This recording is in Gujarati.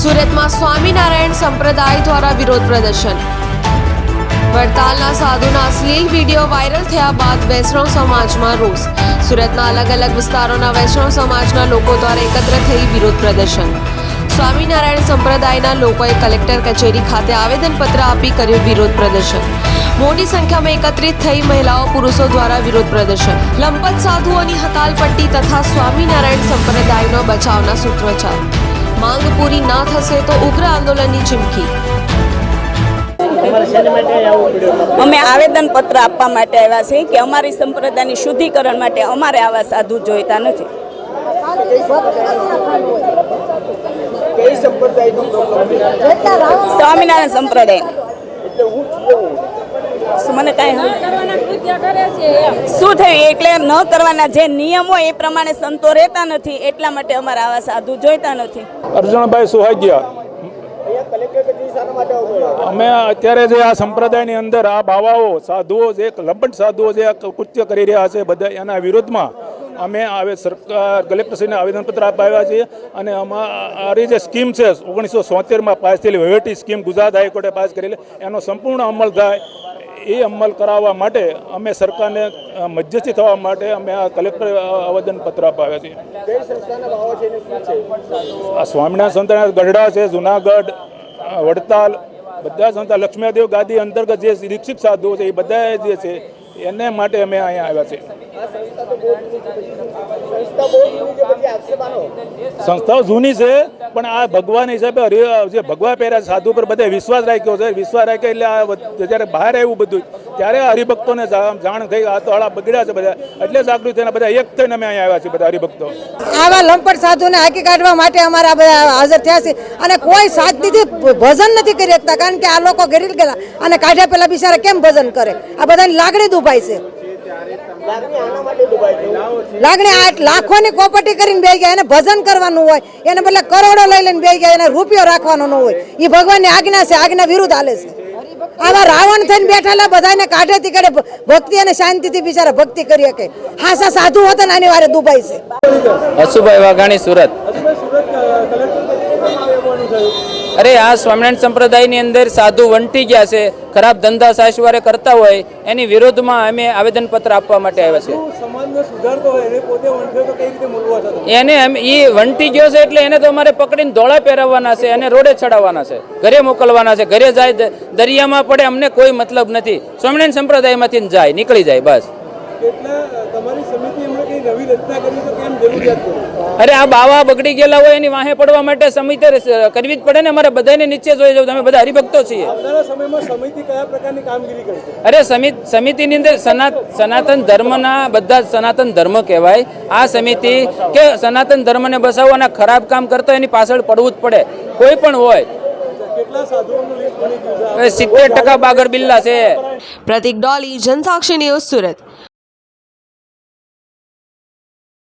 સુરતમાં સ્વામિનારાયણ સંપ્રદાય દ્વારા વિરોધ પ્રદર્શન. વડતાલના સાધુના અશ્લીલ વીડિયો વાયરલ થયા બાદ વૈષ્ણવ સમાજમાં રોષ. સુરતના અલગ અલગ વિસ્તારોના વૈષ્ણવ સમાજના લોકો દ્વારા એકત્ર થઈ વિરોધ પ્રદર્શન. સ્વામિનારાયણ સંપ્રદાયના લોકોએ કલેક્ટર કચેરી ખાતે આવેદનપત્ર આપી કર્યું વિરોધ પ્રદર્શન. મોટી સંખ્યામાં એકત્રિત થઈ મહિલાઓ, પુરુષો દ્વારા વિરોધ પ્રદર્શન. લંપત સાધુઓની હકાલપટ્ટી તથા સ્વામિનારાયણ સંપ્રદાયનો બચાવના સૂત્રોચ્ચાર. માંગ પૂરી ના થશે તો ઉગ્ર આંદોલનની ચીમકી. અમે આવેદન પત્ર આપવા માટે આવ્યા છીએ કે અમારી સંપ્રદાયની શુદ્ધિકરણ માટે અમારે આવા સાધુ જોઈતા નથી. સ્વામિનારાયણ સંપ્રદાય મને કાંઈ શું થયું? એટલે ન કરવાના જે નિયમો એ પ્રમાણે સંતો રહેતા નથી, એટલા માટે અમારા આવા સાધુ જોઈતા નથી. અર્જુનભાઈ સુહાગિયા? અમે અત્યારે જે આ સંપ્રદાયની અંદર આ બાવાઓ, સાધુઓ જે લંબટ સાધુઓ જે કૃત્ય કરી રહ્યા છે બધા એના વિરોધમાં અમે આવે સરકાર, કલેક્ટરશ્રીને આવેદનપત્ર અપાવ્યા છીએ અને અમારી જે સ્કીમ છે, ઓગણીસો સોતેરમાં પાસ થયેલી વહીવટી સ્કીમ ગુજરાત હાઈકોર્ટે પાસ કરેલી, એનો સંપૂર્ણ અમલ થાય એ અમલ કરાવવા માટે અમે સરકારને મધ્યસ્થી થવા માટે અમે આ કલેક્ટર આવેદનપત્ર અપાવ્યા છીએ સંસ્થાના સ્વામિનારાયણ સંતાન ગઢડા છે, જુનાગઢ વડતાલ, બધા સંસ્થા લક્ષ્મીદેવ ગાદી અંતર્ગત જે દીક્ષિત સાધુઓ છે, એ બધા જે છે એને માટે અમે અહીંયા આવ્યા છે આ સંસ્થા તો બહુ જૂની છે પછી સંસ્થા બહુ જૂની છે પછી આક્ષેપાનો સંસ્થાઓ જૂની છે, પણ આ ભગવાન હિસાબે જે ભગવા પહેર્યા સાધુ પર બધા વિશ્વાસ રાખ્યો છે. વિશ્વાસ રાખ્યો એટલે આ જ્યારે બહાર આવ્યું બધું, ત્યારે હરિભક્તોને જાણ થઈ, આ તો આળા બગડ્યા છે બધા. એટલે જાગૃત થઈને બધા એક થઈને અમે અહીંયા આવ્યા છીએ, બધા હરિભક્તો. આવા લંપટ સાધુને હાકી કાઢવા માટે અમારા બધા હાજર થયા છે. અને કોઈ સાધુથી ભજન નથી કરી શકતા, કારણ કે આ લોકો ગરીબ ગયેલા. અને કાઢ્યા પેલા બિચારા કેમ ભજન કરે? આ બધાની લાગણી દુભાઈ દુભાઈ છે. લાગણી આ લાખોની કોપટી કરીને બે ગયા, એને ભજન કરવાનું હોય, એને બદલે કરોડો લઈ લઈને બે ગયા, એને રૂપિયો રાખવાનો ન હોય. એ ભગવાનની આજ્ઞા છે, આજ્ઞા વિરુદ્ધ હાલે છે. આવા રાવણ થઈને બેઠેલા બધાને કાઢે તી કાઢે, ભક્તિ અને શાંતિથી બિચારા ભક્તિ કરી શકે. હાસા સાધુ હોતા ને આની વારે દુભાઈ છે. હસુભાઈ વાઘાણી, સુરત અ, કલેક્ટર કચેરી કેમ આવવાનું થયું અરે આ સ્વામિનારાયણ સંપ્રદાયની અંદર સાધુ વંટી ગયા છે ખરાબ ધંધા સાસવારે કરતા હોય એની વિરોધમાં અમે આવેદનપત્ર આપવા માટે આવ્યા છે. એને ઈ વંટી ગયો છે એટલે એને તો અમારે પકડીને ધોળા પહેરાવવાના છે અને રોડે ચડાવવાના છે ઘરે મોકલવાના છે ઘરે જાય દરિયામાં પડે અમને કોઈ મતલબ નથી. સ્વામિનારાયણ સંપ્રદાયમાંથી જાય નીકળી જાય બસ. કેટલા અ, તમારી સમિતિ એમણે કઈ નવી રચના કરી તો કેમ જરૂરિયાત પડી? અરે આ બાવા બગડી ગયેલા હોય એની વાહે પડવા માટે સમિતિ કરવી જ પડે ને. અમારે બધાને નીચે જોઈ જવું અમે બધા હરિભક્તો છીએ. આવનારા સમિતિ કયા પ્રકારની કામગીરી કરશે? અરે સમિતિની અંદર સનાતન ધર્મના બધા સનાતન ધર્મ કહેવાય. આ સમિતિ કે સનાતન ધર્મને બસાવવાના ખરાબ કામ કરતો એની પાછળ પડવું જ પડે. કોઈ પણ હોય. સિત્તેર ટકા બાગર બિલ્લા છે. પ્રતિક ડોલી જનસાક્ષી ન્યૂઝ સુરત.